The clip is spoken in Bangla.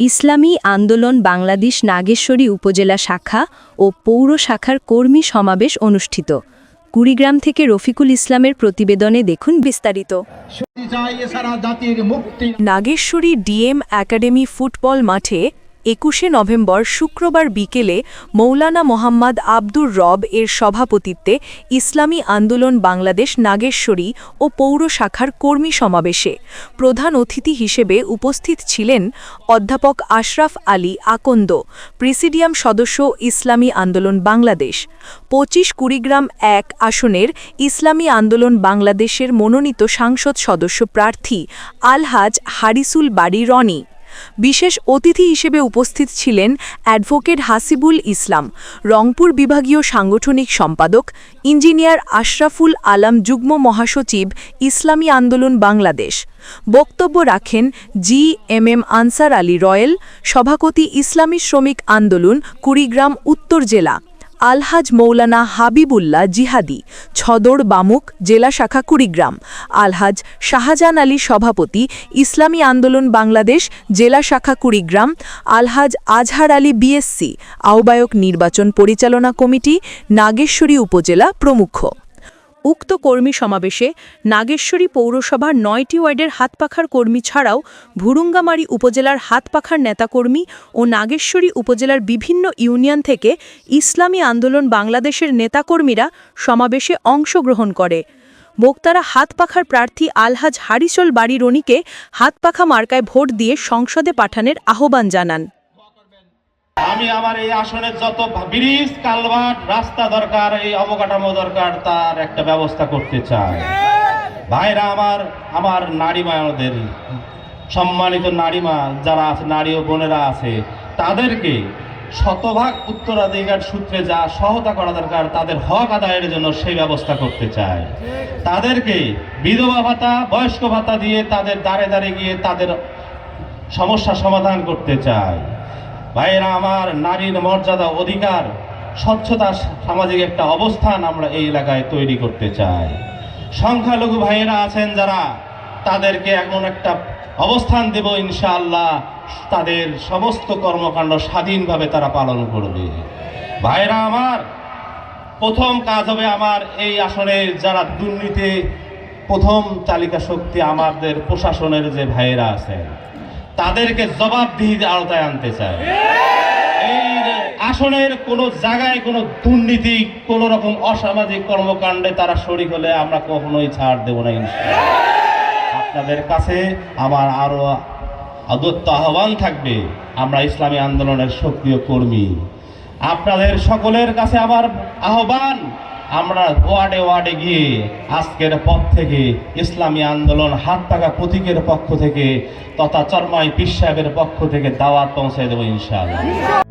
ইসলামী আন্দোলন বাংলাদেশ নাগেশ্বরী উপজেলা শাখা ও পৌর শাখার কর্মী সমাবেশ অনুষ্ঠিত। কুড়িগ্রাম থেকে রফিকুল ইসলামের প্রতিবেদনে দেখুন বিস্তারিত। নাগেশ্বরী ডিএম একাডেমি ফুটবল মাঠে একুশে নভেম্বর শুক্রবার বিকেলে মৌলানা মোহাম্মদ আব্দুর রব এর সভাপতিত্বে ইসলামী আন্দোলন বাংলাদেশ নাগেশ্বরী ও পৌর শাখার কর্মী সমাবেশে প্রধান অতিথি হিসেবে উপস্থিত ছিলেন অধ্যাপক আশরাফ আলী আকন্দ, প্রেসিডিয়াম সদস্য ইসলামী আন্দোলন বাংলাদেশ। পঁচিশ কুড়িগ্রাম এক আসনের ইসলামী আন্দোলন বাংলাদেশের মনোনীত সাংসদ সদস্য প্রার্থী আলহাজ হারিসুল বাড়ি রনি। বিশেষ অতিথি হিসেবে উপস্থিত ছিলেন অ্যাডভোকেট হাসিবুল ইসলাম, রংপুর বিভাগীয় সাংগঠনিক সম্পাদক, ইঞ্জিনিয়ার আশরাফুল আলাম, যুগ্ম মহাসচিব, ইসলামী আন্দোলন বাংলাদেশ। বক্তব্য রাখেন G M M Ansar Ali Royel, সভাপতি ইসলামী শ্রমিক আন্দোলন, কুড়িগ্রাম, উত্তর জেলা। আলহাজ মৌলানা হাবিবুল্লাহ জিহাদি ছদর বামুক, জেলা শাখা কুড়িগ্রাম। আলহাজ শাহজাহান আলী সভাপতি, ইসলামী আন্দোলন বাংলাদেশ, জেলা শাখা কুড়িগ্রাম। আলহাজ আজহার আলী বিএসসি, আহ্বায়ক নির্বাচন পরিচালনা কমিটি, নাগেশ্বরী উপজেলা প্রমুখ। উক্ত কর্মী সমাবেশে নাগেশ্বরী পৌরসভার নয়টি ওয়ার্ডের হাতপাখার কর্মী ছাড়াও ভুরুঙ্গামারী উপজেলার হাতপাখার নেতাকর্মী ও নাগেশ্বরী উপজেলার বিভিন্ন ইউনিয়ন থেকে ইসলামী আন্দোলন বাংলাদেশের নেতাকর্মীরা সমাবেশে অংশগ্রহণ করে। বক্তারা হাতপাখার প্রার্থী আলহাজ হারিসল বাড়ি রনিকে হাতপাখা মার্কায় ভোট দিয়ে সংসদে পাঠানোর আহ্বান জানান। আমি আমার এই আসনের যত ব্রিজ, কালভার্ট, রাস্তা দরকার, এই অবকাঠামো দরকার, তার একটা ব্যবস্থা করতে চাই। ভাইরা আমার আমার নারী মায়েদের, সম্মানিত নারীমা যারা আছে, নারী ও বোনেরা আছে, তাদেরকে শতভাগ উত্তরাধিকার সূত্রে যা সহায়তা করা দরকার, তাদের হক আদায়ের জন্য সেই ব্যবস্থা করতে চায় তাদেরকে বিধবা ভাতা, বয়স্ক ভাতা দিয়ে তাদের দাঁড়ে দাঁড়ে গিয়ে তাদের সমস্যা সমাধান করতে চায় ভাইয়েরা, আমার নারীর মর্যাদা অধিকার, স্বচ্ছতা সামাজিক একটা অবস্থান আমরা এই এলাকায় তৈরি করতে চাই। সংখ্যালঘু ভাইয়েরা আছেন যারা, তাদেরকে এমন একটা অবস্থান দেব ইনশাআল্লাহ, তাদের সমস্ত কর্মকাণ্ড স্বাধীনভাবে তারা পালন করবে। ভাইয়েরা আমার, প্রথম কাজ হবে আমার এই আসনে যারা দুর্নীতি, প্রথম তালিকা শক্তি আমাদের প্রশাসনের যে ভাইয়েরা আছেন। তাদেরকে জবাবদিহির আওতায় আনতে চায় এই আসনের কোনো জায়গায় কোনো দুর্নীতি, কোন রকম অসামাজিক কর্মকাণ্ডে তারা শরিক হলে আমরা কখনোই ছাড় দেব না। আপনাদের কাছে আমার আরও আদত্ত আহ্বান থাকবে, আমরা ইসলামী আন্দোলনের সক্রিয় কর্মী আপনাদের সকলের কাছে আমার আহ্বান আমরা ওয়ার্ডে ওয়ার্ডে গিয়ে আজকের পথ থেকে ইসলামী আন্দোলন হাত টাকা প্রতীকের পক্ষ থেকে তথা চরমাই পিস সাহেবের পক্ষ থেকে দাওয়াত পৌঁছে দেবো ইনশাআল্লাহ।